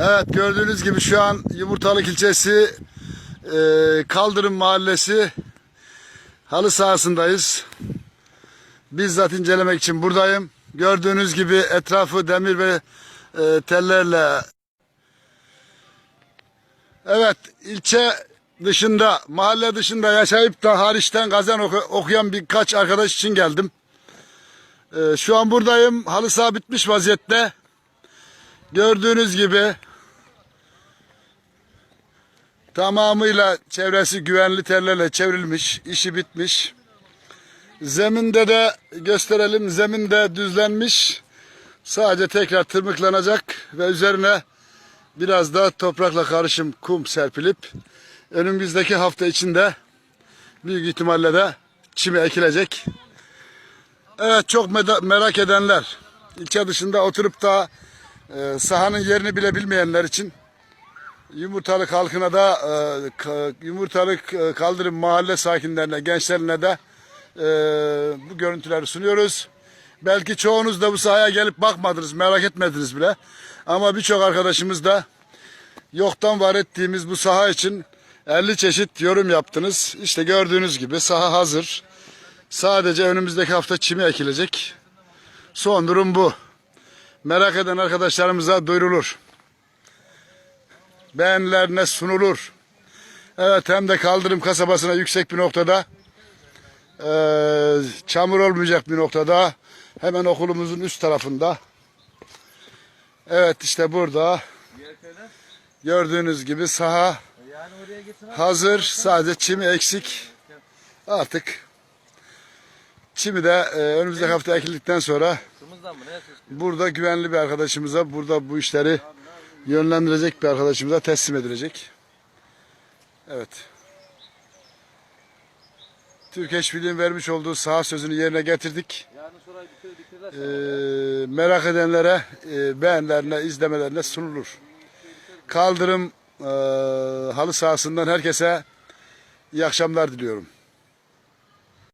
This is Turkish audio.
Evet gördüğünüz gibi şu an Yumurtalık ilçesi e, Kaldırım mahallesi halı sahasındayız. Bizzat incelemek için buradayım. Gördüğünüz gibi etrafı demir ve e, tellerle Evet ilçe dışında mahalle dışında yaşayıp da hariçten gazen oku- okuyan birkaç arkadaş için geldim. E, şu an buradayım. Halı saha bitmiş vaziyette. Gördüğünüz gibi tamamıyla çevresi güvenli tellerle çevrilmiş, işi bitmiş. Zeminde de gösterelim, zeminde düzlenmiş. Sadece tekrar tırmıklanacak ve üzerine biraz da toprakla karışım kum serpilip önümüzdeki hafta içinde büyük ihtimalle de çimi ekilecek. Evet çok merak edenler, ilçe dışında oturup da e, sahanın yerini bile bilmeyenler için Yumurtalık halkına da e, Yumurtalık e, Kaldırım mahalle sakinlerine, gençlerine de e, bu görüntüleri sunuyoruz. Belki çoğunuz da bu sahaya gelip bakmadınız, merak etmediniz bile. Ama birçok arkadaşımız da yoktan var ettiğimiz bu saha için 50 çeşit yorum yaptınız. İşte gördüğünüz gibi saha hazır. Sadece önümüzdeki hafta çimi ekilecek. Son durum bu. Merak eden arkadaşlarımıza duyurulur. Beğenilerine sunulur. Evet hem de kaldırım kasabasına yüksek bir noktada. eee, çamur olmayacak bir noktada. Hemen okulumuzun üst tarafında. Evet işte burada. Gördüğünüz gibi saha hazır. Sadece çimi eksik. Artık çimi de eee, önümüzdeki hafta ekildikten sonra burada güvenli bir arkadaşımıza, burada bu işleri yönlendirecek bir arkadaşımıza teslim edilecek. Evet. Türk Eş Birliği'nin vermiş olduğu saha sözünü yerine getirdik. Ee, merak edenlere e, beğenilerine, izlemelerine sunulur. Kaldırım e, halı sahasından herkese iyi akşamlar diliyorum.